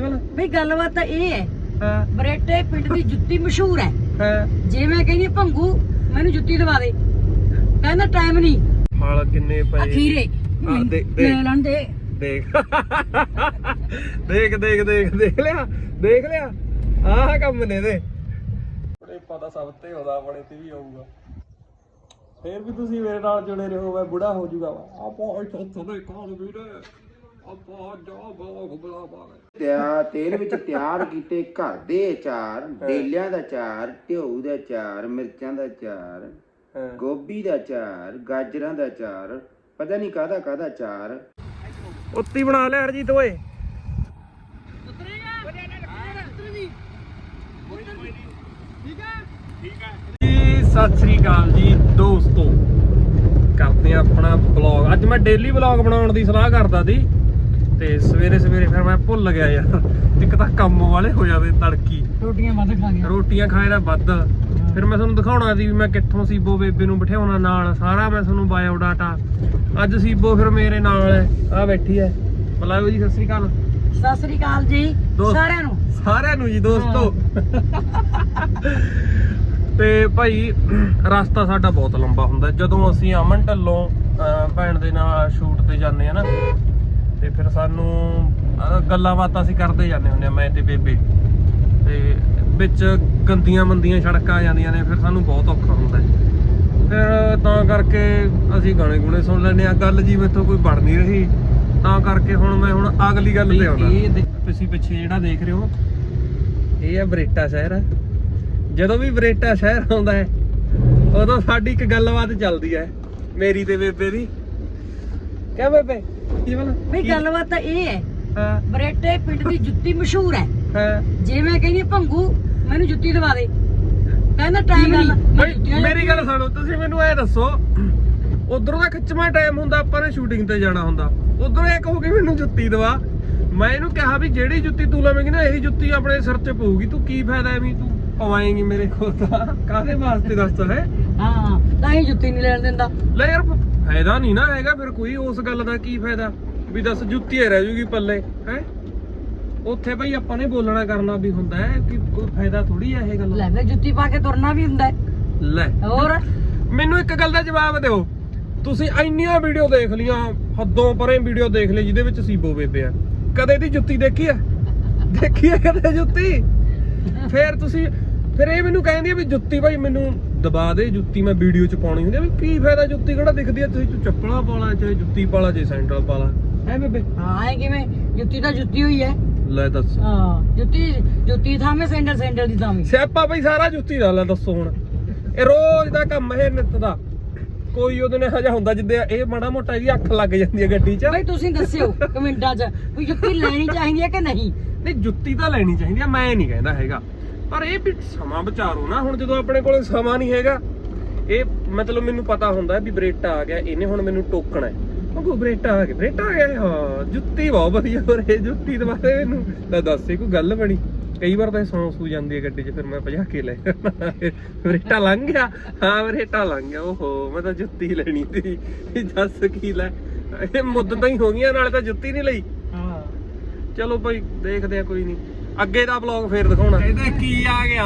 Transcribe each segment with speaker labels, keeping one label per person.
Speaker 1: ਵੀ ਗੱਲਬਾਤ ਤਾਂ ਇਹ ਹੈ
Speaker 2: ਹਾਂ।
Speaker 1: ਬਰੇਟੇ ਪਿੰਡ ਦੀ ਜੁੱਤੀ ਮਸ਼ਹੂਰ ਹੈ।
Speaker 2: ਹਾਂ।
Speaker 1: ਜੇ ਮੈਂ ਕਹਿੰਦੀ ਭੰਗੂ ਮੈਨੂੰ ਜੁੱਤੀ ਦਵਾ ਦੇ। ਕਹਿੰਦਾ ਟਾਈਮ ਨਹੀਂ।
Speaker 2: ਫਲ ਕਿੰਨੇ ਪਏ
Speaker 1: ਅਖੀਰੇ। ਲੈ ਲੈਣ ਦੇ।
Speaker 2: ਦੇਖ। ਦੇਖ ਦੇਖ ਦੇਖ। ਦੇਖ ਲਿਆ। ਦੇਖ ਲਿਆ। ਆਹ ਕੰਮ ਨੇ ਦੇ ਬੜੇ ਪਤਾ ਸਭ ਤੇ ਉਹਦਾ ਬੜੇ ਤੇ ਵੀ ਆਊਗਾ। ਫੇਰ ਵੀ ਤੁਸੀਂ ਮੇਰੇ ਨਾਲ ਜੁੜੇ ਰਹੋ ਮੈਂ ਬੁੜਾ ਹੋ ਜਾਊਗਾ ਆਪਾਂ ਇੱਥੋਂ ਤੋਂ ਕਾਲ ਵੀਰੇ? ਆਪਾਂ ਜਾ ਬਾਗ ਬਲਾ ਬਾਗ
Speaker 3: ਤਿਆ ਤੇਲ ਵਿੱਚ ਤਿਆਰ ਕੀਤੇ ਘਰ ਦੇ ਅਚਾਰ ਡੇਲਿਆਂ ਦਾ ਅਚਾਰ ਢਿਊ ਦਾ ਅਚਾਰ ਮਿਰਚਾਂ ਦਾ ਅਚਾਰ
Speaker 2: ਹਾਂ।
Speaker 3: ਗੋਭੀ ਦਾ ਅਚਾਰ ਗਾਜਰਾਂ ਦਾ ਅਚਾਰ ਪਤਾ ਨਹੀਂ ਕਾਹਦਾ ਕਾਹਦਾ ਅਚਾਰ।
Speaker 2: ਉੱਤੀ ਬਣਾ ਲੈ ਹਰਜੀਤ ਓਏ। ਜੀ ਸਤਿ ਸ੍ਰੀ ਅਕਾਲ ਜੀ ਦੋਸਤੋ। ਕਰਦੇ ਆ ਆਪਣਾ ਬਲੌਗ ਅੱਜ ਮੈਂ ਡੇਲੀ ਬਲੌਗ ਬਣਾਉਣ ਦੀ ਸਲਾਹ ਕਰਦਾ ਸੀ। ਤੇ ਸਵੇਰੇ ਸਵੇਰੇ ਫਿਰ ਮੈਂ ਭੁੱਲ ਗਿਆ ਯਾਰ। ਇੱਕ ਤਾਂ ਕੰਮ ਵਾਲੇ ਹੋ ਜਾਵੇ ਤੜਕੀ।
Speaker 1: ਰੋਟੀਆਂ ਵੱਧ ਖਾ ਗਿਆ
Speaker 2: ਰੋਟੀਆਂ ਖਾਏ ਦਾ ਵੱਧ। ਫਿਰ ਮੈਂ ਤੁਹਾਨੂੰ ਦਿਖਾਉਣਾ ਸੀ ਵੀ ਮੈਂ ਕਿੱਥੋਂ ਸੀਬੋ ਬੇਬੇ ਨੂੰ ਬਿਠਾਉਣਾ ਨਾਲ। ਸਾਰਾ ਮੈਂ ਤੁਹਾਨੂੰ ਬਾਇਓ ਡਾਟਾ ਅੱਜ ਸੀਬੋ ਫਿਰ ਮੇਰੇ ਨਾਲ ਹੈ। ਆ ਬੈਠੀ ਹੈ। ਬੁਲਾਓ ਜੀ ਸਤਿ ਸ੍ਰੀ ਅਕਾਲ।
Speaker 1: ਸਤਿ ਸ੍ਰੀ ਅਕਾਲ ਜੀ। ਸਾਰਿਆਂ ਨੂੰ।
Speaker 2: ਸਾਰਿਆਂ ਨੂੰ ਜੀ ਦੋਸਤੋ। ਤੇ ਭਾਈ ਰਸਤਾ ਸਾਡਾ ਬਹੁਤ ਲੰਬਾ ਹੁੰਦਾ। ਜਦੋਂ ਅਸੀਂ ਅਮਨ ਢੱਲੋਂ ਭੈਣ ਦੇ ਨਾਲ ਸ਼ੂਟ ਤੇ ਜਾਂਦੇ ਆ ਨਾ ਤੇ ਫਿਰ ਸਾਨੂੰ ਗੱਲਾਂ ਬਾਤਾਂ ਅਸੀਂ ਕਰਦੇ ਜਾਂਦੇ ਹੁੰਦੇ ਆ ਮੈਂ ਤੇ ਬੇਬੇ। ਤੇ ਵਿੱਚ ਗੰਦੀਆਂ ਮੰਦੀਆਂ ਸੜਕਾਂ ਆ ਜਾਂਦੀਆਂ ਨੇ ਫਿਰ ਸਾਨੂੰ ਬਹੁਤ ਔਖਾ ਹੁੰਦਾ ਹੈ। ਫਿਰ ਤਾਂ ਕਰਕੇ ਅਸੀਂ ਗਾਣੇ ਗੁਣੇ ਸੁਣ ਲੈਂਦੇ ਆ ਗੱਲ ਜੀ ਮੇਥੋਂ ਕੋਈ ਬਣ ਨਹੀਂ ਰਹੀ। ਤਾਂ ਕਰਕੇ ਹੁਣ ਮੈਂ ਹੁਣ ਅਗਲੀ ਗੱਲ ਤੇ ਆਉਣਾ ਇਹ ਤੁਸੀਂ ਪਿੱਛੇ ਜਿਹੜਾ ਦੇਖ ਰਹੇ ਹੋ ਇਹ ਆ ਬਰੇਟਾ ਸ਼ਹਿਰ। ਜਦੋਂ ਵੀ ਬਰੇਟਾ ਸ਼ਹਿਰ ਆਉਂਦਾ ਹੈ ਉਦੋਂ ਸਾਡੀ ਇੱਕ ਗੱਲਬਾਤ ਚੱਲਦੀ ਹੈ। ਮੇਰੀ ਤੇ ਬੇਬੇ ਦੀ। ਕਿਆ ਬੇਬੇ? ਕੀ ਬਣਾ
Speaker 1: ਵੀ ਗੱਲਬਾਤ ਤਾਂ ਇਹ ਹੈ
Speaker 2: ਹਾਂ।
Speaker 1: ਬਰੇਟੇ ਪਿੰਡ ਦੀ ਜੁੱਤੀ ਮਸ਼ਹੂਰ ਹੈ।
Speaker 2: ਹਾਂ।
Speaker 1: ਜੇ ਮੈਂ ਕਹਿੰਦੀ ਭੰਗੂ ਮੈਨੂੰ ਜੁੱਤੀ ਦਵਾ ਦੇ। ਕਹਿੰਦਾ ਟਾਈਮ ਨਹੀਂ?
Speaker 2: ਮੇਰੀ ਗੱਲ ਸੁਣੋ ਤੁਸੀਂ ਮੈਨੂੰ ਇਹ ਦੱਸੋ ਉਧਰੋਂ ਦਾ ਖਿੱਚਵਾਂ ਟਾਈਮ ਹੁੰਦਾ ਆਪਾਂ ਨੇ ਸ਼ੂਟਿੰਗ ਤੇ ਜਾਣਾ ਹੁੰਦਾ। ਉਧਰੋਂ ਇਹ ਕਹੋਗੇ ਮੈਨੂੰ ਜੁੱਤੀ ਦਵਾ। ਮੈਂ ਇਹਨੂੰ ਕਿਹਾ ਵੀ ਜਿਹੜੀ ਜੁੱਤੀ ਤੂੰ ਲਵੇਂਗੀ ਨਾ ਇਹੀ ਜੁੱਤੀ ਆਪਣੇ ਸਿਰ 'ਚ ਪਊਗੀ। ਤੂੰ ਕੀ ਫਾਇਦਾ ਐਵੇਂ ਤੂੰ ਪਵਾਏਂਗੀ ਮੇਰੇ ਕੋਲ ਤਾਂ? ਕਾਹਦੇ ਵਾਸਤੇ ਦੱਸ ਹੈ?
Speaker 1: ਹਾਂ ਤਾਂ ਹੀ ਜੁੱਤੀ ਨਹੀਂ ਲੈਣ ਦਿੰਦਾ।
Speaker 2: ਲੈ ਯਾਰ ਫਾਇਦਾ ਨਹੀਂ ਨਾ ਹੈਗਾ ਫਿਰ ਕੋਈ ਉਸ ਗੱਲ ਦਾ ਕੀ ਫਾਇਦਾ? ਵੀ ਦੱਸ ਜੁੱਤੀ ਹੀ ਰਹਿ ਜੂਗੀ ਪੱਲੇ ਹੈ? ਉੱਥੇ ਬਈ ਆਪਾਂ ਨੇ ਬੋਲਣਾ ਕਰਨਾ ਵੀ ਹੁੰਦਾ ਹੈ ਕਿ ਕੋਈ ਫਾਇਦਾ ਥੋੜੀ ਹੈ ਇਹ ਗੱਲ?
Speaker 1: ਲੈ ਵੇ ਜੁੱਤੀ ਪਾ ਕੇ ਤੁਰਨਾ ਵੀ ਹੁੰਦਾ ਹੈ।
Speaker 2: ਲੈ
Speaker 1: ਹੋਰ?
Speaker 2: ਮੈਨੂੰ ਇੱਕ ਗੱਲ ਦਾ ਜਵਾਬ ਦਿਓ। ਤੁਸੀਂ ਇੰਨੀਆਂ ਵੀਡੀਓ ਦੇਖ ਲੀਆਂ ਹੱਦੋਂ ਪਰੇ ਵੀਡੀਓ ਦੇਖ ਲਈ ਜਿਹਦੇ ਵਿੱਚ ਸੀਬੋ ਬੇਬੇ ਆ। ਕਦੇ ਦੀ ਜੁੱਤੀ ਦੇਖੀ ਆ ਦੇਖੀ ਆ ਕਦੇ ਜੁੱਤੀ? ਫੇਰ ਤੁਸੀਂ ਫਿਰ ਇਹ ਮੈਨੂੰ ਕਹਿੰਦੀ ਆ ਵੀ ਜੁੱਤੀ ਭਾਈ ਮੈਨੂੰ ਦਬਾ ਦੇ ਜੁੱਤੀ ਮੈਂ ਵੀਡੀਓ ਚ ਪਾਉਣੀ ਹੁੰਦੀ ਆ ਵੀ ਕੀ ਫਾਇਦਾ ਜੁੱਤੀ ਕਿਹੜਾ ਦਿਖਦੀ ਆ ਤੁਸੀਂ ਤੂੰ ਚੱਪਲਾਂ ਪਾ ਲਾ ਚਾਹੇ ਜੁੱਤੀ ਪਾ ਲਾ ਚਾਹੇ ਸੈਂਡਲ ਪਾ ਲਾ। ਹੈ ਬੇਬੇ?
Speaker 1: ਹਾਂ ਇਹ ਕਿਵੇਂ? ਜੁੱਤੀ ਤਾਂ ਜੁੱਤੀ ਹੋਈ ਹੈ
Speaker 2: ਲੈ ਦੱਸ।
Speaker 1: ਹਾਂ ਜੁੱਤੀ ਜੁੱਤੀ ਥਾਵੇਂ ਸੈਂਡਲ ਸੈਂਡਲ ਦੀ ਥਾਵੇਂ
Speaker 2: ਸਿਆਪਾ ਬਈ ਸਾਰਾ ਜੁੱਤੀ ਦਾ ਲੈ ਦੱਸੋ ਹੁਣ। ਇਹ ਰੋਜ਼ ਦਾ ਕੰਮ ਹੈ ਨਿੱਤ ਦਾ। ਕੋਈ ਉਹਦੇ ਨੇ ਹਜਾ ਹੁੰਦਾ ਜਿੱਦੇ ਇਹ ਮਾੜਾ ਮੋਟਾ ਇਹਦੀ ਅੱਖ ਲੱਗ ਜਾਂਦੀ ਹੈ ਗੱਡੀ 'ਚ।
Speaker 1: ਬਈ ਤੁਸੀਂ ਦੱਸਿਓ ਕਮੈਂਟਾਂ 'ਚ ਵੀ ਜੁੱਤੀ ਲੈਣੀ ਚਾਹੀਦੀ ਹੈ ਕਿ ਨਹੀਂ?
Speaker 2: ਨਹੀਂ ਜੁੱਤੀ ਤਾਂ ਲੈਣੀ ਚਾਹੀਦੀ ਆ ਮੈਂ ਨਹੀਂ ਕਹਿੰਦਾ ਹੈਗਾ। ਪਰ ਇਹ ਵੀ ਸਮਾਂ ਵਿਚਾਰੋ ਨਾ ਹੁਣ ਜਦੋਂ ਆਪਣੇ ਕੋਲੇ ਸਮਾਂ ਨਹੀਂ ਹੈਗਾ ਇਹ ਮਤਲਬ ਮੈਨੂੰ ਪਤਾ ਹੁੰਦਾ ਵੀ ਬਰੇਟਾ ਆ ਗਿਆ ਇਹਨੇ ਹੁਣ ਮੈਨੂੰ ਟੋਕਣਾ ਹੈ। ਉਹ ਕੋ ਬਰੇਟਾ ਆ ਗਿਆ ਬਰੇਟਾ ਆ ਗਿਆ ਹਾਂ ਜੁੱਤੀ ਬਹੁਤ ਵਧੀਆ ਹੋ ਰਹੀ ਜੁੱਤੀ ਦਵਾਰੇ ਮੈਨੂੰ ਤਾਂ ਦੱਸ ਇਹ ਕੋਈ ਗੱਲ ਬਣੀ? ਕਈ ਵਾਰ ਤਾਂ ਇਹ ਸੌਂ ਸੂ ਜਾਂਦੀ ਹੈ ਗੱਡੀ 'ਚ ਫਿਰ ਮੈਂ ਭਜਾ ਕੇ ਲੈ ਬਰੇਟਾ ਲੰਘ ਗਿਆ। ਹਾਂ ਬਰੇਟਾ ਲੰਘ ਗਿਆ ਓਹੋ ਮੈਂ ਤਾਂ ਜੁੱਤੀ ਲੈਣੀ ਸੀ। ਦੱਸ ਕੀ ਲੈ। ਇਹ ਮੁੱਦਤਾਂ ਹੀ ਹੋ ਗਈਆਂ ਨਾਲੇ ਤਾਂ ਜੁੱਤੀ ਨਹੀਂ ਲਈ।
Speaker 1: ਹਾਂ।
Speaker 2: ਚਲੋ ਭਾਈ ਦੇਖਦੇ ਆ ਕੋਈ ਨਹੀਂ। ਅੱਗੇ ਦਾ ਵਲੌਗ ਫੇਰ ਦਿਖਾਉਣਾ। ਇਹਦਾ ਕੀ ਆ ਗਿਆ?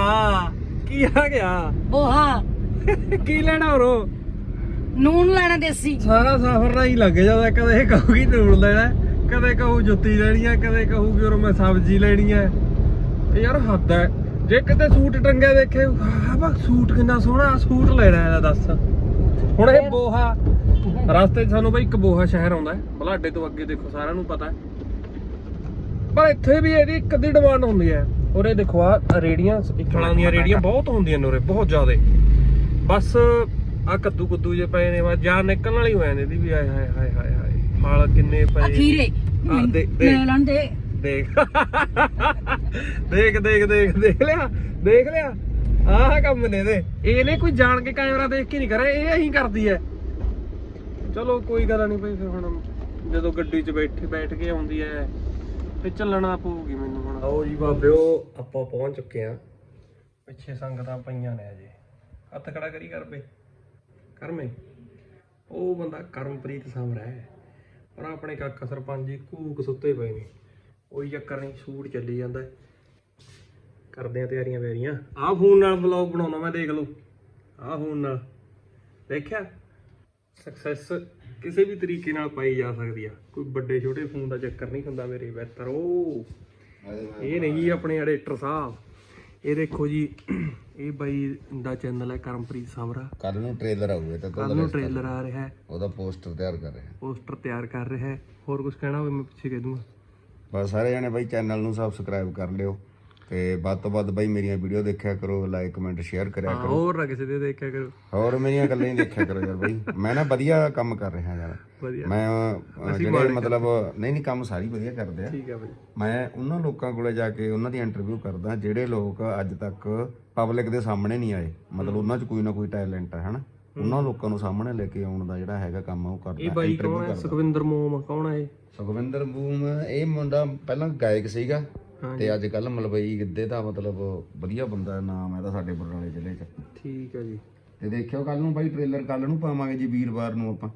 Speaker 2: ਕੀ ਆ ਗਿਆ?
Speaker 1: ਬੋਹਾ।
Speaker 2: ਕੀ ਲੈਣਾ ਹੋਰੋ
Speaker 1: ਨੂਨ ਲੈਣਾ ਦੇਸੀ।
Speaker 2: ਸਾਰਾ ਸਫ਼ਰ ਨਾ ਹੀ ਲੱਗ ਜਾਂਦਾ ਕਦੇ ਇਹ ਕਹੂਗੀ ਨੂਣ ਲੈਣਾ ਕਦੇ ਕਹੂ ਜੁੱਤੀ ਲੈਣੀ ਆ ਕਦੇ ਕਹੂਗੀ ਉਹ ਮੈਂ ਸਬਜ਼ੀ ਲੈਣੀ ਆ। ਇਹ ਯਾਰ ਹੱਦ ਹੈ ਜੇ ਕਿਤੇ ਸੂਟ ਟੰਗਿਆ ਦੇਖੇ ਆ ਬਾ ਸੂਟ ਕਿੰਨਾ ਸੋਹਣਾ ਸੂਟ ਲੈਣਾ ਇਹਦਾ ਦੱਸ। ਹੁਣ ਇਹ ਬੋਹਾ ਰਸਤੇ 'ਚ ਸਾਨੂੰ ਬਈ ਇੱਕ ਬੋਹਾ ਸ਼ਹਿਰ ਆਉਂਦਾ ਹੈ ਬਲਾਡੇ ਤੋਂ ਅੱਗੇ ਦੇਖੋ ਸਾਰਿਆਂ ਨੂੰ ਪਤਾ ਹੈ। ਪਰ ਇੱਥੇ ਵੀ ਇਹਦੀ ਇੱਕ ਦੀ ਡਿਮਾਂਡ ਹੁੰਦੀ ਹੈ। ਉਰੇ ਦੇਖੋ ਆ ਰੇੜੀਆਂ ਫਲਾਂ ਦੀਆਂ ਰੇੜੀਆਂ ਬਹੁਤ ਹੁੰਦੀਆਂ ਨੇ ਉਰੇ ਬਹੁਤ ਜ਼ਿਆਦੇ। ਬਸ ਆ ਕੱਦੂ ਕੁੱਦੂ ਜੇ ਪਏ ਨੇ ਵਾ ਜਾਨ ਨਿਕਲਣ ਵਾਲੀ ਹੋ ਜਾਂਦੀ ਦੀ ਵੀ ਆਏ ਹਾਏ ਹਾਏ ਹਾਏ ਹਾਏ। ਫਲ ਕਿੰਨੇ ਪਏ
Speaker 1: ਅਖੀਰੇ
Speaker 2: ਆ, ਦੇ- ਦੇ-
Speaker 1: ਲੈ ਲੈਣ ਦੇ
Speaker 2: ਦੇਖ। ਦੇਖ ਦੇਖ ਦੇਖ ਦੇਖ ਲਿਆ ਦੇਖ ਲਿਆ। ਆਹ ਕੰਮ ਨੇ ਦੇ ਇਹਨੇ ਕੋਈ ਜਾਣ ਕੇ ਕੈਮਰਾ ਦੇਖ ਕੇ ਨਹੀਂ ਕਰਿਆ ਇਹ ਅਹੀਂ ਕਰਦੀ ਐ ਚਲੋ ਕੋਈ ਗੱਲ ਨਹੀਂ ਭਾਈ ਫਿਰ ਹੁਣ ਜਦੋਂ ਗੱਡੀ 'ਚ ਬੈਠੇ ਬੈਠ ਕੇ ਆਉਂਦੀ ਐ ਤੇ ਚੱਲਣਾ ਪਊਗੀ ਮੈਨੂੰ ਹੁਣ। ਆਓ ਜੀ ਬਾਬਿਓ, ਆਪਾਂ ਪਹੁੰਚ ਚੁੱਕੇ ਆ ਪਿੱਛੇ ਸੰਗਤਾਂ ਪਈਆਂ ਨੇ ਅਜੇ ਹੱਥ ਖੜਾ ਕਰੀ ਕਰ ਬੇ। ਕਰਮੇ। ਉਹ ਬੰਦਾ ਕਰਮਪ੍ਰੀਤ ਸਾਹਮਣਾ ਹੈ। ਪਰ ਆਪਣੇ ਕਾਕਾ ਸਰਪੰਚ ਜੀ ਕੂਕ ਸੁੱਤੇ ਪਏ ਨੇ। ਕੋਈ ਚੱਕਰ ਨਹੀਂ, ਸ਼ੂਟ ਚੱਲੀ ਜਾਂਦਾ ਕਰਦੇ ਆ ਤਿਆਰੀਆਂ ਵੈਰੀਆਂ ਆਹ ਫੋਨ ਨਾਲ ਵਲੌਗ ਬਣਾਉਣਾ ਮੈਂ, ਦੇਖ ਲਓ। ਆਹ ਫੋਨ ਨਾਲ। ਦੇਖਿਆ? ਸਕਸੈਸ ਕਿਸੇ ਵੀ ਤਰੀਕੇ ਨਾਲ ਪਾਈ ਜਾ ਸਕਦੀ ਆ। ਕੋਈ ਵੱਡੇ ਛੋਟੇ ਫੋਨ ਦਾ ਚੱਕਰ ਨਹੀਂ ਹੁੰਦਾ ਮੇਰੇ ਉਹ ਇਹ ਨਹੀਂ ਆਪਣੇ ਐਡੀਟਰ ਸਾਹਿਬ। ਇਹ ਦੇਖੋ ਜੀ ਇਹ ਬਾਈ ਦਾ ਚੈਨਲ ਹੈ ਕਰਮਪ੍ਰੀਤ ਸਾਵਰਾ।
Speaker 3: ਕੱਲ ਨੂੰ ਟ੍ਰੇਲਰ ਆਊਗਾ ਤਾਂ
Speaker 2: ਕੱਲ ਨੂੰ ਟ੍ਰੇਲਰ ਆ ਰਿਹਾ ਹੈ।
Speaker 3: ਉਹਦਾ ਪੋਸਟਰ ਤਿਆਰ ਕਰ ਰਹੇ।
Speaker 2: ਪੋਸਟਰ ਤਿਆਰ ਕਰ ਰਿਹਾ ਹੈ। ਹੋਰ ਕੁਝ ਕਹਿਣਾ ਹੋਵੇ ਮੈਂ ਪਿੱਛੇ ਕਹਿ ਦੂੰਗਾ।
Speaker 3: ਬਸ ਸਾਰੇ ਜਣੇ ਬਾਈ ਚੈਨਲ ਨੂੰ ਸਬਸਕ੍ਰਾਈਬ ਕਰ ਲਿਓ। ਤੇ ਵੱਧ ਤੋਂ ਵੱਧ ਬਾਈ ਮੇਰੀਆਂ ਵੀਡੀਓ ਦੇਖਿਆ ਕਰੋ ਲਾਈਕ ਕਮੈਂਟ ਸ਼ੇਅਰ ਕਰਿਆ
Speaker 2: ਹਾਂ,
Speaker 3: ਕਰੋ।
Speaker 2: ਹੋਰ ਨਾ ਕਿਸੇ ਦੇ ਦੇਖਿਆ ਕਰੋ।
Speaker 3: ਹੋਰ ਮੇਰੀਆਂ ਗੱਲਾਂ ਹੀ ਦੇਖਿਆ ਕਰੋ ਯਾਰ ਬਾਈ। ਮੈਂ ਨਾ ਵਧੀਆ ਕੰਮ ਕਰ ਰਿਹਾ ਯਾਰ।
Speaker 2: ਵਧੀਆ।
Speaker 3: ਮੈਂ ਅਹ, ਜਿਹੜੇ ਮਤਲਬ ਨਹੀਂ ਨਹੀਂ ਕੰਮ ਸਾਰੀ ਵਧੀਆ ਕਰਦੇ ਆ।
Speaker 2: ਠੀਕ ਹੈ ਬਾਈ।
Speaker 3: ਮੈਂ ਉਹਨਾਂ ਲੋਕਾਂ ਕੋਲੇ ਜਾ ਕੇ ਉਹਨਾਂ ਦੀ ਇੰਟਰਵਿਊ ਕਰਦਾ ਜਿਹੜੇ ਲੋਕ ਅੱਜ ਤੱਕ ਪਬਲਿਕ ਦੇ ਸਾਹਮਣੇ ਨਹੀਂ ਆਏ। ਮਤਲਬ ਉਹਨਾਂ 'ਚ ਕੋਈ ਨਾ ਕੋਈ ਟੈਲੈਂਟ ਹੈ ਹਨਾ? ਉਹਨਾਂ ਲੋਕਾਂ ਨੂੰ ਸਾਹਮਣੇ ਲੈ ਕੇ ਆਉਣ ਦਾ ਜਿਹੜਾ ਹੈਗਾ ਕੰਮ ਉਹ
Speaker 2: ਇਹ
Speaker 3: ਕਰਦਾ
Speaker 2: ਬਾਈ ਕੌਣ ਹੈ? ਸੁਖਵਿੰਦਰ ਮੋਮ ਕੌਣ ਹੈ ਇਹ?
Speaker 3: ਸੁਖਵਿੰਦਰ ਬੂਮ ਇਹ ਮੁੰਡਾ ਪਹਿਲਾਂ ਗਾਇਕ ਸੀਗਾ। ਤੇ ਅੱਜ ਕੱਲ ਮਲਵਈ ਗਿੱਧੇ ਦਾ ਮਤਲਬ ਵਧੀਆ ਬੰਦਾ ਨਾਮ ਹੈ ਤਾਂ ਸਾਡੇ ਬਰਨਾਲੇ ਜ਼ਿਲ੍ਹੇ 'ਚ।
Speaker 2: ਠੀਕ ਹੈ ਜੀ।
Speaker 3: ਤੇ ਦੇਖਿਓ ਕੱਲ ਨੂੰ ਬਾਈ ਟ੍ਰੇਲਰ ਕੱਲ ਨੂੰ ਪਾਵਾਂਗੇ ਜੀ ਵੀਰਵਾਰ ਨੂੰ ਆਪਾਂ।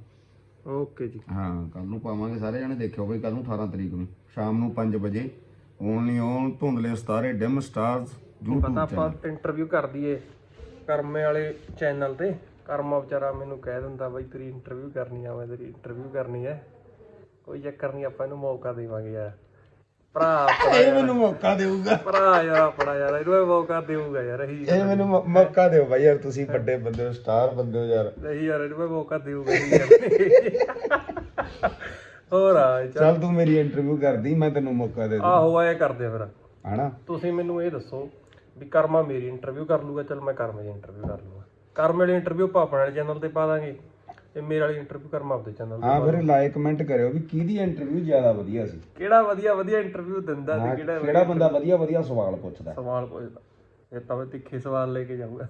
Speaker 2: ਓਕੇ ਜੀ।
Speaker 3: ਹਾਂ ਕੱਲ ਨੂੰ ਪਾਵਾਂਗੇ ਸਾਰੇ ਜਣੇ ਦੇਖਿਓ ਬਈ ਕੱਲ ਨੂੰ 18 ਤਰੀਕ ਨੂੰ ਸ਼ਾਮ ਨੂੰ 5 ਵਜੇ। ਓਨਲੀ ਔਨ ਧੁੰਦਲੇ ਸਤਾਰੇ ਡਿਮ ਸਟਾਰਸ
Speaker 2: ਪਤਾ
Speaker 3: YouTube
Speaker 2: ਆਪਾਂ ਇੰਟਰਵਿਊ ਕਰ ਦਈਏ ਕਰਮੇ ਵਾਲੇ ਚੈਨਲ ਤੇ। ਕਰਮਾ ਵਿਚਾਰਾ ਮੈਨੂੰ ਕਹਿ ਦਿੰਦਾ ਬਾਈ ਤੇਰੀ ਇੰਟਰਵਿਊ ਕਰਨੀ ਆ ਮੈਂ ਤੇਰੀ ਇੰਟਰਵਿਊ ਕਰਨੀ ਹੈ। ਕੋਈ ਚੱਕਰ ਨਹੀਂ ਆਪਾਂ ਇਹਨੂੰ ਮੌਕਾ ਦੇਵਾਂਗੇ ਯਾਰ। ਭਰਾ ਆਪਣਾ
Speaker 3: ਇਹ ਮੈਨੂੰ ਮੌਕਾ ਦੇਊਗਾ।
Speaker 2: ਭਰਾ ਯਾਰ ਆਪਣਾ ਯਾਰ ਇਹਨੂੰ ਇਹ ਮੌਕਾ ਦੇਊਗਾ ਯਾਰ ਅਸੀਂ
Speaker 3: ਇਹ ਮੈਨੂੰ ਮੌ- ਮੌਕਾ ਦਿਓ ਬਾਈ ਯਾਰ ਤੁਸੀਂ ਵੱਡੇ ਬੰਦੇ ਹੋ ਸਟਾਰ ਬੰਦੇ ਹੋ ਯਾਰ।
Speaker 2: ਨਹੀਂ ਯਾਰ ਇਹਨੂੰ ਇਹ ਮੌਕਾ ਦੇਊਗਾ ਹੀ। ਯਾਰ ਹੋਰ ਆ ਚੱਲ।
Speaker 3: ਚੱਲ ਤੂੰ ਮੇਰੀ ਇੰਟਰਵਿਊ ਕਰਦੀ ਮੈਂ ਤੈਨੂੰ ਮੌਕਾ ਦੇ ਦੂੰ
Speaker 2: ਆਹੋ ਆਏ ਕਰਦੇ ਆ ਫਿਰ।
Speaker 3: ਹਨਾ?
Speaker 2: ਤੁਸੀਂ ਮੈਨੂੰ ਇਹ ਦੱਸੋ ਵੀ ਕਰਮਾ ਮੇਰੀ ਇੰਟਰਵਿਊ ਕਰ ਲੂਗਾ ਚਲ ਮੈਂ ਕਰਮੇ ਦੀ ਇੰਟਰਵਿਊ ਕਰ ਲੂਗਾ। ਕਰਮੇ ਵਾਲੀ ਇੰਟਰਵਿਊ ਪਾਪਣ ਵਾਲੇ ਚੈਨਲ ਤੇ ਪਾ ਦਾਂਗੇ। ਤੇ ਮੇਰੇ ਵਾਲੀ ਇੰਟਰਵਿਊ ਕਰਮਾ ਆਪਦੇ ਚੈਨਲ ਤੇ
Speaker 3: ਹਾਂ ਫਿਰ ਲਾਈਕ ਕਮੈਂਟ ਕਰਿਓ ਵੀ ਕਿਹਦੀ ਇੰਟਰਵਿਊ ਜ਼ਿਆਦਾ ਵਧੀਆ ਸੀ।
Speaker 2: ਕਿਹੜਾ ਵਧੀਆ ਵਧੀਆ ਇੰਟਰਵਿਊ ਦਿੰਦਾ ਤੇ ਕਿਹੜਾ
Speaker 3: ਕਿਹੜਾ ਬੰਦਾ ਵਧੀਆ ਵਧੀਆ ਸਵਾਲ ਪੁੱਛਦਾ।
Speaker 2: ਸਵਾਲ ਪੁੱਛਦਾ। ਇਹ ਤਾਂ ਮੈਂ ਤਿੱਖੇ ਸਵਾਲ ਲੈ ਕੇ ਜਾਊਂਗਾ।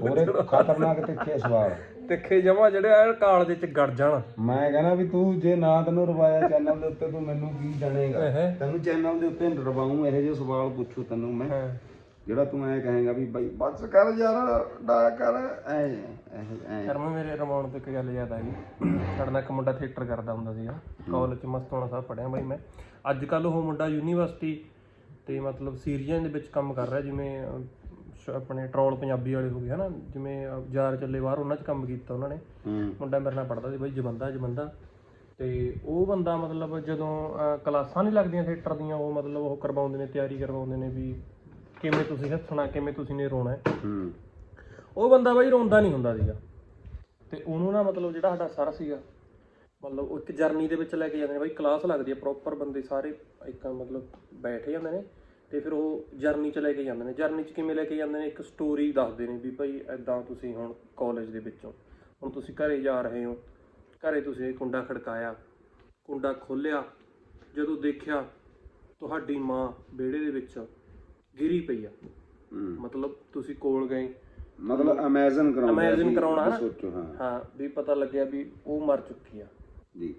Speaker 3: ਹੋਰ ਖਤਰਨਾਕ ਤਿੱਖੇ ਸਵਾਲ।
Speaker 2: ਤਿੱਖੇ ਜਮਾ ਜਿਹੜੇ ਆ ਕਾਲਜ ਚ ਗੜ ਜਾਣ।
Speaker 3: ਮੈਂ ਕਹਿੰਦਾ ਵੀ ਤੂੰ ਜੇ ਨਾ ਤੈਨੂੰ ਰਵਾਇਆ ਚੈਨਲ ਦੇ ਉੱਤੇ ਤੂੰ ਮੈਨੂੰ ਕੀ ਜਾਣੇਗਾ? ਤੈਨੂੰ ਚੈਨਲ ਦੇ ਉੱਤੇ ਰਵਾਉਂ ਇਹੋ ਜਿਹੇ ਸਵਾਲ ਪੁੱਛੂ ਤੈਨੂੰ ਮੈਂ। ਜਿਹੜਾ ਤੂੰ ਐ ਕਹੇਗਾ ਵੀ ਬਾਈ ਬਸ ਕਰ ਯਾਰ ਡਾ ਕਰ ਐ ਐ
Speaker 2: ਕਰਮ ਮੇਰੇ ਰਮਾਉਣ ਤੋਂ ਇੱਕ ਗੱਲ ਯਾਦ ਆ ਗਈ। ਸਾਡੇ ਨਾਲ ਇੱਕ ਮੁੰਡਾ ਥੀਏਟਰ ਕਰਦਾ ਹੁੰਦਾ ਸੀਗਾ। ਕਾਲਜ ਚ ਮਸਤੋਣਾ ਸਾਹਿਬ ਪੜਿਆ ਬਾਈ ਮੈਂ। ਅੱਜ ਕੱਲ ਉਹ ਮੁੰਡਾ ਯੂਨੀਵਰਸਿਟੀ ਤੇ ਮਤਲਬ ਸੀਰੀਜ਼ਾਂ ਦੇ ਵਿੱਚ ਕੰਮ ਕਰ ਰਿਹਾ ਜਿਵੇਂ ਸ਼- ਆਪਣੇ ਟਰੋਲ ਪੰਜਾਬੀ ਵਾਲੇ ਹੋ ਗਏ ਹਨਾ? ਜਿਵੇਂ ਅਹ, ਯਾਰ ਚੱਲੇ ਬਾਹਰ ਉਹਨਾਂ 'ਚ ਕੰਮ ਕੀਤਾ ਉਹਨਾਂ ਨੇ।
Speaker 3: ਹੂੰ।
Speaker 2: ਮੁੰਡਾ ਮੇਰੇ ਨਾਲ ਪੜਦਾ ਸੀ ਬਾਈ ਜਵੰਦਾ ਜਵੰਦਾ। ਤੇ ਉਹ ਬੰਦਾ ਮਤਲਬ ਜਦੋਂ ਅਹ, ਕਲਾਸਾਂ ਨਹੀਂ ਲੱਗਦੀਆਂ ਥੀਏਟਰ ਦੀਆਂ ਉਹ ਮਤਲਬ ਉਹ ਕਰਵਾਉਂਦੇ ਨੇ ਤਿਆਰੀ ਕਰਵਾਉਂਦੇ ਨੇ ਵੀ ਕਿਵੇਂ ਤੁਸੀਂ ਹੱਸਣਾ ਕਿਵੇਂ ਤੁਸੀਂ ਨੇ ਰੋਣਾ ਹੈ।
Speaker 3: ਹੂੰ।
Speaker 2: ਉਹ ਬੰਦਾ ਬਾਈ ਰੋਂਦਾ ਨਹੀਂ ਹੁੰਦਾ ਸੀਗਾ। ਤੇ ਉਹਨੂੰ ਨਾ ਮਤਲਬ ਜਿਹੜਾ ਸਾਡਾ ਸਰ ਸੀਗਾ ਮਤਲਬ ਉਹ ਇੱਕ ਜਰਨੀ ਦੇ ਵਿੱਚ ਲੈ ਕੇ ਜਾਂਦੇ ਨੇ ਬਾਈ ਕਲਾਸ ਲੱਗਦੀ ਹੈ ਪ੍ਰੋਪਰ ਬੰਦੇ ਸਾਰੇ ਇੱਕ ਮਤਲਬ ਬੈਠੇ ਜਾਂਦੇ ਨੇ ਤੇ ਫਿਰ ਉਹ ਜਰਨੀ ਚ ਲੈ ਕੇ ਜਾਂਦੇ ਨੇ। ਜਰਨੀ ਚ ਕਿਵੇਂ ਲੈ ਕੇ ਜਾਂਦੇ ਨੇ? ਇੱਕ ਸਟੋਰੀ ਦੱਸਦੇ ਨੇ ਵੀ ਭਾਈ ਐਦਾਂ ਤੁਸੀਂ ਹੁਣ ਕਾਲਜ ਦੇ ਵਿੱਚੋਂ ਹੁਣ ਤੁਸੀਂ ਘਰੇ ਜਾ ਰਹੇ ਹੋ ਘਰੇ ਤੁਸੀਂ ਕੁੰਡਾ ਖੜਕਾਇਆ ਕੁੰਡਾ ਖੋਲਿਆ ਜਦੋਂ ਦੇਖਿਆ ਤੁਹਾਡੀ ਮਾਂ ਵਿਹੜੇ ਦੇ ਵਿੱਚ ਗਿਰੀ ਪਈ ਆ।
Speaker 3: ਹੂੰ।
Speaker 2: ਮਤਲਬ ਤੁਸੀਂ ਕੋਲ ਗਏ।
Speaker 3: ਮਤਲਬ ਇਮੇਜਿਨ ਕਰਾਉਂਦਾ
Speaker 2: Imagine ਕਰਾਉਣਾ ਨਾ।
Speaker 3: ਸੋਚੋ ਹਾਂ।
Speaker 2: ਹਾਂ ਵੀ ਪਤਾ ਲੱਗਿਆ ਵੀ ਉਹ ਮਰ ਚੁੱਕੀ ਆ।
Speaker 3: ਜੀ।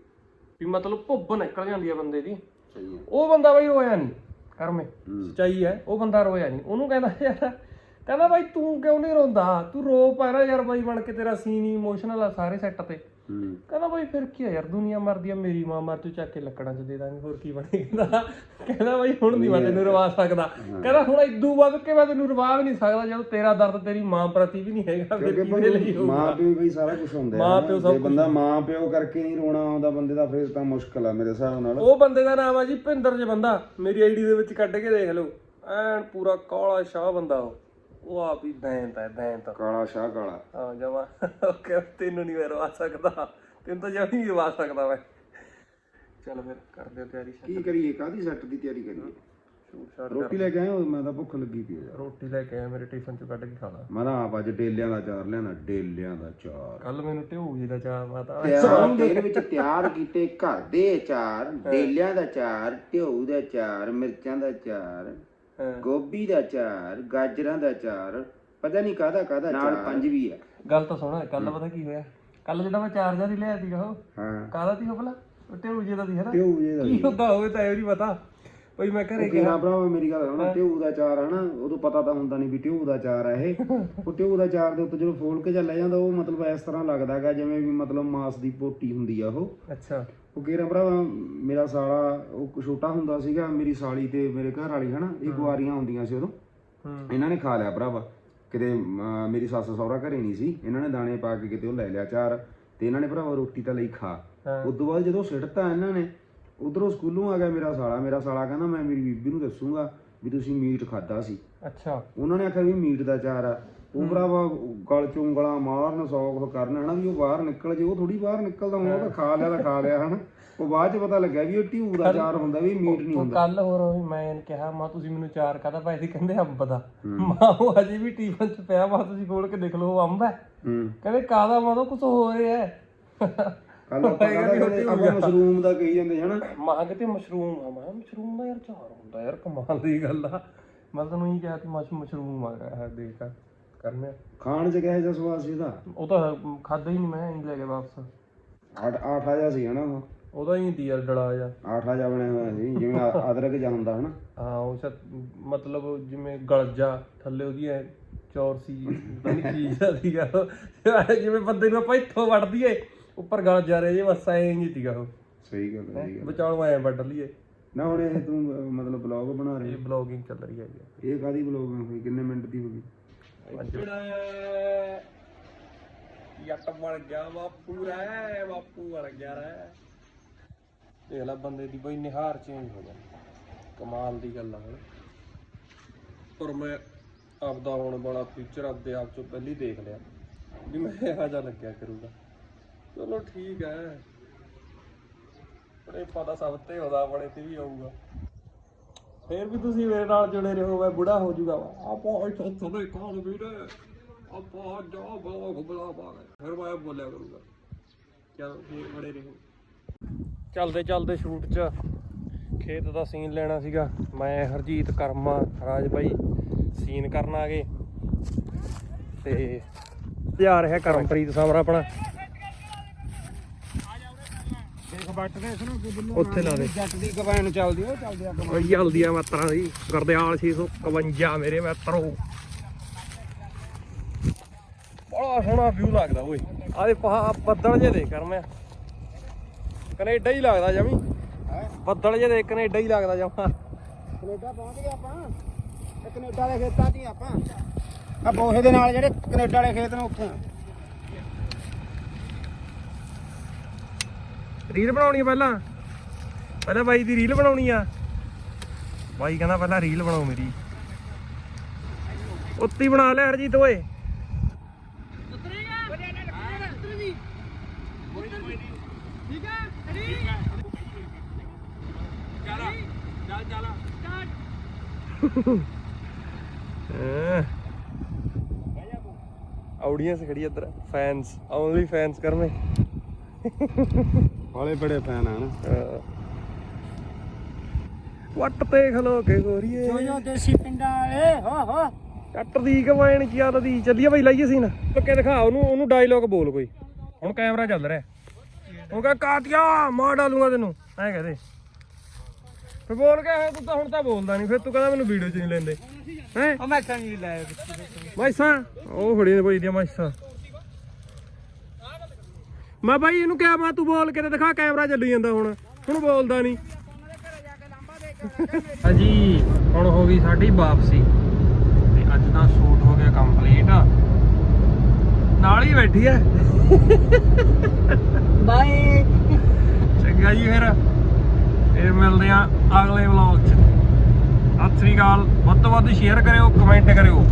Speaker 2: ਵੀ ਮਤਲਬ ਭੁੱਬ ਨਿਕਲ ਜਾਂਦੀ ਆ ਬੰਦੇ ਦੀ।
Speaker 3: ਸਹੀ ਹੈ।
Speaker 2: ਉਹ ਬੰਦਾ ਬਈ ਰੋਇਆ ਨਹੀਂ ਕਰਮੇ।
Speaker 3: ਹੂੰ।
Speaker 2: ਸੱਚਾਈ ਹੈ ਉਹ ਬੰਦਾ ਰੋਇਆ ਨਹੀਂ ਉਹਨੂੰ ਕਹਿੰਦਾ ਯਾਰ ਕਹਿੰਦਾ ਬਾਈ ਤੂੰ ਕਿਉਂ ਨਹੀਂ ਰੋਂਦਾ? ਤੂੰ ਰੋ ਪਾ ਨਾ ਯਾਰ ਬਾਈ ਬਣ ਕੇ ਤੇਰਾ ਸੀਨ ਹੀ ਇਮੋਸ਼ਨਲ ਆ ਸਾਰੇ ਸੈੱਟ ਤੇ।
Speaker 3: ਹੂੰ।
Speaker 2: ਕਹਿੰਦਾ ਬਾਈ ਫਿਰ ਕੀ ਆ ਯਾਰ ਦੁਨੀਆ ਮਰਦੀ ਆ ਮੇਰੀ ਮਾਂ ਮਰ ਤੂੰ ਚੱਕ ਕੇ ਲੱਕੜਾਂ 'ਚ ਦੇ ਦਾਂਗੇ ਹੋਰ ਕੀ ਬਣੇਗਾ? ਕਹਿੰਦਾ ਬਾਈ ਹੁਣ ਨਹੀਂ ਮੈਂ ਤੈਨੂੰ ਰਵਾ ਸਕਦਾ। ਕਹਿੰਦਾ ਹੁਣ ਇਦੋਂ ਵੱਧ ਕੇ ਮੈਂ ਤੈਨੂੰ ਰਵਾ ਵੀ ਨਹੀਂ ਸਕਦਾ ਜਦੋਂ ਤੇਰਾ ਦਰਦ ਤੇਰੀ ਮਾਂ ਪ੍ਰਤੀ ਵੀ ਨਹੀਂ ਹੈਗਾ ਫਿਰ ਕਿਹਦੇ ਲਈ ਹੋਊਗਾ?
Speaker 3: ਮਾਂ ਪਿਓ ਬਈ ਸਾਰਾ ਕੁਝ ਹੁੰਦਾ
Speaker 2: ਮਾਂ। ਪਿਓ ਸਭ
Speaker 3: ਬੰਦਾ ਮਾਂ ਪਿਓ ਕਰਕੇ ਨਹੀਂ ਰੋਣਾ ਆਉਂਦਾ ਬੰਦੇ ਦਾ ਫਿਰ ਤਾਂ ਮੁਸ਼ਕਲ ਆ ਮੇਰੇ ਹਿਸਾਬ ਨਾਲ।
Speaker 2: ਉਹ ਬੰਦੇ ਦਾ ਨਾਮ ਆ ਜੀ ਭਿੰਦਰ ਜੇ ਬੰਦਾ ਮੇਰੀ ਆਈਡੀ ਦੇ ਵਿੱਚ ਕੱਢ ਕੇ ਦੇਖ ਲਓ। ਐਨ ਪੂਰਾ ਕਾਲਾ ਸ਼ਾਹ ਬੰਦਾ ਉਹ। ਉਹ ਆਪ ਹੀ ਦੈਂਤ ਹੈ ਦੈਂਤ
Speaker 3: ਕਾਲਾ ਸ਼ਾਹ ਕਾਲਾ।
Speaker 2: ਹਾਂ ਜਮਾ। ਓਕੇ ਤੈਨੂੰ ਨਹੀਂ ਰਵਾ ਸਕਦਾ। ਤੈਨੂੰ ਤਾਂ ਜਮਾ ਨਹੀਂ ਰਵਾ ਸਕਦਾ ਮੈਂ। ਚਲ ਫਿਰ ਕਰਦੇ ਹਾਂ ਤਿਆਰੀ
Speaker 3: ਕੀ ਕਰੀਏ ਕਾਦੀ ਸੈੱਟ ਦੀ ਤਿਆਰੀ ਕਰੀਏ?
Speaker 2: ਸ਼ੂਟ ਸ਼ਾਟ
Speaker 3: ਰੋਟੀ ਲੈ ਕੇ ਆਏ ਹੋ ਮੈਂ ਤਾਂ ਭੁੱਖ ਲੱਗੀ ਪਈ ਆ ਯਾਰ।
Speaker 2: ਰੋਟੀ ਲੈ ਕੇ ਆਇਆ ਮੇਰੇ ਟਿਫਨ ਚੋਂ ਕੱਢ ਕੇ ਖਾਣਾ
Speaker 3: ਮੈਂ ਆਪ ਅੱਜ ਡੇਲਿਆਂ ਦਾ ਚਾਰ ਲਿਆਂਦਾ ਡੇਲਿਆਂ ਦਾ ਚਾਰ
Speaker 2: ਕੱਲ ਮੈਨੂੰ ਢਿਊ ਜੀ ਦਾ ਚਾਹ ਮਾਤਾ
Speaker 3: ਤਿਆਰ ਤੇਲ ਵਿੱਚ ਤਿਆਰ ਕੀਤੇ ਘਰ ਦੇ ਅਚਾਰ ਡੇਲਿਆਂ ਦਾ ਚਾਰ ਢਿਊ ਦਾ ਚਾਰ ਮਿਰਚਾਂ ਦਾ ਚਾਰ
Speaker 2: ਹਾਂ।
Speaker 3: ਗੋਭੀ ਦਾ ਚਾਰ ਗਾਜਰਾਂ ਦਾ ਚਾਰ ਪਤਾ ਨਹੀਂ ਕਾਹਦਾ ਕਾਹਦਾ ਨਾਲ ਪੰਜ ਵੀ ਆ।
Speaker 2: ਗੱਲ ਤਾਂ ਸੁਣ ਕੱਲ ਪਤਾ ਕੀ ਹੋਇਆ? ਕੱਲ ਜਿਹੜਾ ਮੈਂ ਚਾਰਜਰ ਹੀ ਲਿਆ ਸੀਗਾ ਉਹ
Speaker 3: ਹਾਂ।
Speaker 2: ਕਾਹਦਾ ਸੀ ਉਹ ਭਲਾ? ਉਹ ਢਿਊ ਜੀ ਦਾ ਸੀ ਹਨਾ?
Speaker 3: ਢਿਊ ਜੇ ਦਾ
Speaker 2: ਕੀ ਹੁੰਦਾ ਹੋਵੇ ਤਾਂ ਇਹ ਨਹੀਂ ਪਤਾ। ਬਈ ਮੈਂ ਘਰੇ
Speaker 3: ਕਿਹੜਾ
Speaker 2: ਗਿਆ।
Speaker 3: ਭਰਾ ਮੇਰੀ ਗੱਲ ਹੁਣ ਟਿਊ ਦਾ ਚਾਰ ਹਨਾ ਉਦੋਂ ਪਤਾ ਤਾਂ ਹੁੰਦਾ ਨਹੀਂ ਵੀ ਟਿਊ ਦਾ ਚਾਰ ਆ ਇਹ। ਉਹ ਟਿਊ ਦਾ ਚਾਰ ਦੇ ਉੱਤੇ ਜਦੋਂ ਫੋਲ ਕੇ ਚੱਲਿਆ ਜਾਂਦਾ ਉਹ ਮਤਲਬ ਇਸ ਤਰ੍ਹਾਂ ਲੱਗਦਾ ਹੈਗਾ ਜਿਵੇਂ ਵੀ ਮਤਲਬ ਮਾਸ ਦੀ ਪੋਟੀ ਹੁੰਦੀ ਆ ਉਹ।
Speaker 2: ਅੱਛਾ।
Speaker 3: ਉਹ ਕਿਹੜਾ ਭਰਾ ਮੇਰਾ ਸਾਲਾ ਉਹ ਛੋਟਾ ਹੁੰਦਾ ਸੀਗਾ ਮੇਰੀ ਸਾਲੀ ਤੇ ਮੇਰੇ ਘਰ ਵਾਲੀ ਹਨਾ ਇਹ ਕੁਆਰੀਆਂ ਹੁੰਦੀਆਂ ਸੀ ਉਦੋਂ। ਇਹਨਾਂ ਨੇ ਖਾ ਲਿਆ ਭਰਾਵਾ। ਕਿਤੇ ਮੇਰੀ ਸੱਸ ਸਹੁਰਾ ਘਰੇ ਨਹੀਂ ਸੀ। ਇਹਨਾਂ ਨੇ ਦਾਣੇ ਪਾ ਕੇ ਕਿਤੇ ਉਹ ਲੈ ਲਿਆ ਚਾਰ ਤੇ ਇਹਨਾਂ ਨੇ ਭਰਾਵਾ ਰੋਟੀ ਤਾਂ ਲਈ ਖਾ। ਉਸ ਤੋਂ ਬਾਅਦ ਜਦੋਂ ਸਿੱਟਤਾ ਇਹਨਾਂ ਨੇ ਉਧਰੋਂ ਸਕੂਲੋਂ ਆ ਗਿਆ ਮੇਰਾ ਸਾਲਾ। ਮੇਰਾ ਸਾਲਾ ਕਹਿੰਦਾ ਮੈਂ ਮੇਰੀ ਬੀਬੀ ਨੂੰ ਦੱਸੂਗਾ ਵੀ ਤੁਸੀਂ ਮੀਟ ਖਾਦਾ ਸੀ।
Speaker 2: ਅੱਛਾ।
Speaker 3: ਉਹਨਾਂ ਨੇ ਆਖਿਆ ਵੀ ਮੀਟ ਦਾ ਚਾਰ ਆ। ਉਹ ਭਰਾਵਾ ਗਲ ਚੋਂ ਉਂਗਲਾਂ ਮਾਰਨ ਸੌਖ ਕਰਨ ਹਨਾ ਵੀ ਉਹ ਬਾਹਰ ਨਿਕਲ ਜੇ ਉਹ ਥੋੜੀ ਬਾਹਰ ਨਿਕਲਦਾ ਹੁਣ ਉਹ ਤਾਂ ਖਾ ਲਿਆ ਤਾਂ ਖਾ ਲਿਆ ਹਨਾ। ਉਹ ਬਾਅਦ ਚ ਪਤਾ ਲੱਗਿਆ ਵੀ ਇਹ ਢਿਊ ਦਾ ਚਾਰ ਹੁੰਦਾ ਵੀ ਮੀਟ ਨਹੀਂ ਹੁੰਦਾ।
Speaker 2: ਕੱਲ ਹੋਰ ਹੋਈ ਮੈਂ ਇਹਨੂੰ ਕਿਹਾ ਮਾਂ ਤੁਸੀਂ ਮੈਨੂੰ ਚਾਰ ਕਾਹਦਾ ਪਾਇਆ ਸੀ ਕਹਿੰਦੇ ਅੰਬ ਦਾ। ਮਾਂ ਉਹ ਅਜੇ ਵੀ ਟੀਫਨ ਚ ਪਿਆ ਮਾਂ ਤੁਸੀਂ ਖੋਲ ਕੇ ਦੇਖ ਲਓ ਉਹ ਅੰਬ ਹੈ। ਕਹਿੰਦੇ ਕਾਹਦਾ ਮਾਂ? ਤਾਂ ਕੁਝ ਹੋ ਰਿਹਾ ਹੈ।
Speaker 3: ਕੱਲ ਆਪਾਂ ਮਸ਼ਰੂਮ ਦਾ ਕਹੀ ਜਾਂਦੇ ਹਨਾ।
Speaker 2: ਮਾਂ ਕਿਤੇ ਮਸ਼ਰੂਮ ਆ ਮੈਂ ਮਸ਼ਰੂਮ ਦਾ ਯਾਰ ਚਾਰ ਹੁੰਦਾ ਯਾਰ ਕਮਾਲ ਦੀ ਗੱਲ ਆ। ਮੈਂ ਤੈਨੂੰ ਇਹ ਕਿਹਾ ਕਿ ਮਸ਼ ਮਸ਼ਰੂਮ ਆ ਗਿਆ ਦੇਖ ਕਰਨੇ
Speaker 3: ਖਾਣ ਚ ਕਿਹੋ ਜਿਹਾ ਸਵਾਦ ਸੀ ਇਹਦਾ?
Speaker 2: ਉਹ ਤਾਂ ਖਾਦਾ ਹੀ ਨਹੀਂ ਮੈਂ ਨਹੀਂ ਲੈ ਕੇ ਵਾਪਸ।
Speaker 3: ਆਠ ਆਠਾ ਜਿਹਾ ਸੀ ਹਨਾ ਉਹ?
Speaker 2: ਉਹਦਾ ਹੀ ਤੀ ਯਾਰ ਡਲਾ ਜਾ
Speaker 3: ਆਠਾ ਜਿਹਾ ਬਣਿਆ ਹੋਇਆ ਸੀ ਜਿਵੇਂ ਅ- ਅਦਰਕ ਜਿਹਾ ਹੁੰਦਾ ਹਨਾ।
Speaker 2: ਹਾਂ ਉਹ ਸ਼ਾਇਦ ਮਤਲਬ ਜਿਵੇਂ ਗਲਜਾ ਥੱਲੇ ਉਹਦੀ ਐ ਪਤਾ ਨਹੀਂ ਕੀ। ਜਿਵੇਂ ਬੰਦੇ ਨੂੰ ਆਪਾਂ ਇੱਥੋਂ ਵੱਢ ਦਈਏ ਉੱਪਰ ਗਲ ਜਾ ਰਿਹਾ ਜੇ ਬਸ ਐਂ ਨਹੀਂ ਸੀਗਾ ਉਹ।
Speaker 3: ਸਹੀ ਗੱਲ ਹੈ, ਸਹੀ ਗੱਲ
Speaker 2: ਵਿਚਾਲੋਂ ਐਂ ਵੱਢ ਲਈਏ।
Speaker 3: ਨਾ ਹੁਣ ਇਹ ਤੂੰ ਮਤਲਬ ਬਲੌਗ ਬਣਾ
Speaker 2: ਇਹ
Speaker 3: ਰਿਹਾ
Speaker 2: ਬਲੌਗਿੰਗ ਚੱਲ ਰਹੀ ਹੈ ਜੀ।
Speaker 3: ਇਹ ਕਾਦੀ ਬਲੌਗ ਹੋਈ? ਕਿੰਨੇ ਮਿੰਟ ਦੀ ਹੋ ਗਈ?
Speaker 2: ਯੱਟ ਬਣ ਗਿਆ ਬਾਪੂ ਰਹਿ ਬਾਪੂ ਬਣ ਗਿਆ ਰਹਿ ਦੇਖ ਲੈ ਬੰਦੇ ਦੀ ਬਈ ਨਿਹਾਰ ਚੇਂਜ ਹੋ ਗਿਆ ਕਮਾਲ ਦੀ ਗੱਲ ਆ ਹੁਣ। ਪਰ ਮੈਂ ਆਪਦਾ ਹੋਣ ਵਾਲਾ ਫਿਊਚਰ ਆਪਦੇ ਆਪ ਚੋਂ ਪਹਿਲੀ ਦੇਖ ਲਿਆ। ਵੀ ਮੈਂ ਇਹੋ ਜਿਹਾ ਲੱਗਿਆ ਕਰੂੰਗਾ। ਚਲੋ ਠੀਕ ਹੈ। ਪਰ ਪਤਾ ਸਭ ਤੇ ਉਹਦਾ ਬੜੇ ਤੇ ਵੀ ਆਊਗਾ। ਫੇਰ ਵੀ ਤੁਸੀਂ ਮੇਰੇ ਨਾਲ ਜੁੜੇ ਰਹੋ, ਮੈਂ ਬੁੜਾ ਹੋ ਜਾਊਗਾ ਆਪਾਂ ਇੱਥੋਂ ਥੋੜੇ ਕਾਲ ਵੀਰੇ? ਆਪਾਂ ਜਾ ਬਲੌਗ ਬਲਾ ਪਾਗੇ ਫਿਰ ਮੈਂ ਬੋਲਿਆ ਕਰੂੰਗਾ। ਚਲੋ ਫੇਰ ਬੜੇ ਰਹੋ। ਚੱਲਦੇ ਚੱਲਦੇ ਸ਼ੂਟ 'ਚ। ਖੇਤ ਦਾ ਸੀਨ ਲੈਣਾ ਸੀਗਾ। ਮੈਂ, ਹਰਜੀਤ, ਕਰਮਾ, ਰਾਜ ਭਾਈ ਸੀਨ ਕਰਨ ਆ ਗਏ। ਤੇ ਜਾ ਹੈ ਕਰਮਪ੍ਰੀਤ ਸਾਹਮਣਾ ਆਪਣਾ।
Speaker 3: ਦੇਖ ਬੱਟ ਦੇ ਇਸ ਨੂੰ
Speaker 2: ਉੱਥੇ ਲਾ ਦੇ।
Speaker 3: ਜੱਟ ਦੀ ਕਬਾਇਨ ਚੱਲਦੀ ਉਹ ਚੱਲਦੀ ਆ
Speaker 2: ਓਏ ਜਲਦੀ ਆ ਮਾਤਰਾ ਦੀ ਗਰਦਿਆਲ 651 ਮੇਰੇ ਮਿੱਤਰੋ। ਬੜਾ ਸੋਹਣਾ ਵਿਊ ਲੱਗਦਾ ਓਏ। ਆਦੇ ਪਹਾ ਬੱਦਲ ਜੇ ਦੇ ਕਰਮਿਆ ਕੈਨੇਡਾ ਹੀ ਲੱਗਦਾ ਜਮੀ। ਬੱਦਲ ਜੇ ਦੇ ਕੈਨੇਡਾ ਹੀ ਲੱਗਦਾ ਜਮਾ।
Speaker 3: ਕੈਨੇਡਾ ਪਹੁੰਚ ਗਏ ਆਪਾਂ। ਕੈਨੇਡਾ ਦੇ ਖੇਤਾਂ 'ਚ ਹੀ ਆਪਾਂ। ਆ ਬੋਹੇ ਦੇ ਨਾਲ ਜਿਹੜੇ ਕੈਨੇਡਾ ਵਾਲੇ ਖੇਤ ਨੇ ਉੱਥੇ। ਆ।
Speaker 2: ਰੀਲ ਬਣਾਉਣੀ ਆ ਪਹਿਲਾਂ? ਪਹਿਲਾਂ ਬਾਈ ਦੀ ਰੀਲ ਬਣਾਉਣੀ ਆ। ਬਾਈ ਕਹਿੰਦਾ ਪਹਿਲਾਂ ਰੀਲ ਬਣਾਓ ਮੇਰੀ। ਉੱਤੀ ਬਣਾ ਲੈ ਹਰਜੀਤ ਓਏ। ਆਡੀਅנס ਖੜੀ ਇੱਧਰ। ਫੈਨਸ ਓਨਲੀ ਫੈਨਸ ਕਰਨੇ।
Speaker 3: ਬਾਲੇ ਬੜੇ ਫੈਨ ਆ ਨਾ।
Speaker 2: ਵੱਟ ਤੇ ਖਲੋ ਕੇ ਗੋਰੀਏ।
Speaker 1: ਜੋ ਦੇਸੀ ਪਿੰਡਾਂ ਵਾਲੇ ਹੋ ਹੋ।
Speaker 2: ਕੱਟ ਦੀ ਕਮਾਇਣ ਕੀ ਚੱਲਦੀ ਚੱਲੀਏ ਬਈ ਲਾਈਏ ਸੀਨ ਪੱਕੇ ਦਿਖਾ ਉਹਨੂੰ ਉਹਨੂੰ ਡਾਇਲੋਗ ਬੋਲ ਕੋਈ। ਹੁਣ ਕੈਮਰਾ ਚੱਲ ਰਿਹਾ। ਉਹ ਕਹ ਕਾਤਿਆ ਮਾਰ ਡਾਲੂਗਾ ਤੈਨੂੰ। ਐਂ ਕਹਦੇ ਫਿਰ ਬੋਲ ਕੇ ਆਇਆ ਤੂੰ ਤਾਂ ਹੁਣ ਤਾਂ ਬੋਲਦਾ ਨਹੀਂ ਫਿਰ ਤੂੰ ਕਹਿੰਦਾ ਮੈਨੂੰ ਵੀਡੀਓ ਚ ਨਹੀਂ ਲੈਂਦੇ ਹੈ?
Speaker 1: ਉਹ ਮੈਂ ਤਾਂ ਨਹੀਂ ਲਾਇਆ
Speaker 2: ਮਾਈਸਾਂ। ਉਹ ਫੜੀ ਨੇ ਬਈ ਦੀਆਂ ਮਾਈਸਾਂ। ਮੈਂ ਬਾਈ ਇਹਨੂੰ ਕਿਹਾ ਮੈਂ ਤੂੰ ਬੋਲ ਕੇ ਤੇ ਦਿਖਾ ਕੈਮਰਾ ਚੱਲੀ ਜਾਂਦਾ ਹੁਣ। ਹੁਣ ਬੋਲਦਾ ਨਹੀਂ। ਹਾਂਜੀ ਹੁਣ ਹੋ ਗਈ ਸਾਡੀ ਵਾਪਸੀ। ਤੇ ਅੱਜ ਦਾ ਸ਼ੂਟ ਹੋ ਗਿਆ ਕੰਪਲੀਟ ਨਾਲ ਹੀ ਬੈਠੀ ਐ।
Speaker 1: ਬਾਏ।
Speaker 2: ਚੰਗਾ ਜੀ ਫਿਰ। ਇਹ ਮਿਲਦੇ ਆ ਅਗਲੇ ਵਲੌਗ 'ਚ। ਸਤਿ ਸ੍ਰੀ ਅਕਾਲ। ਵੱਧ ਤੋਂ ਵੱਧ ਸ਼ੇਅਰ ਕਰਿਓ ਕਮੈਂਟ ਕਰਿਓ।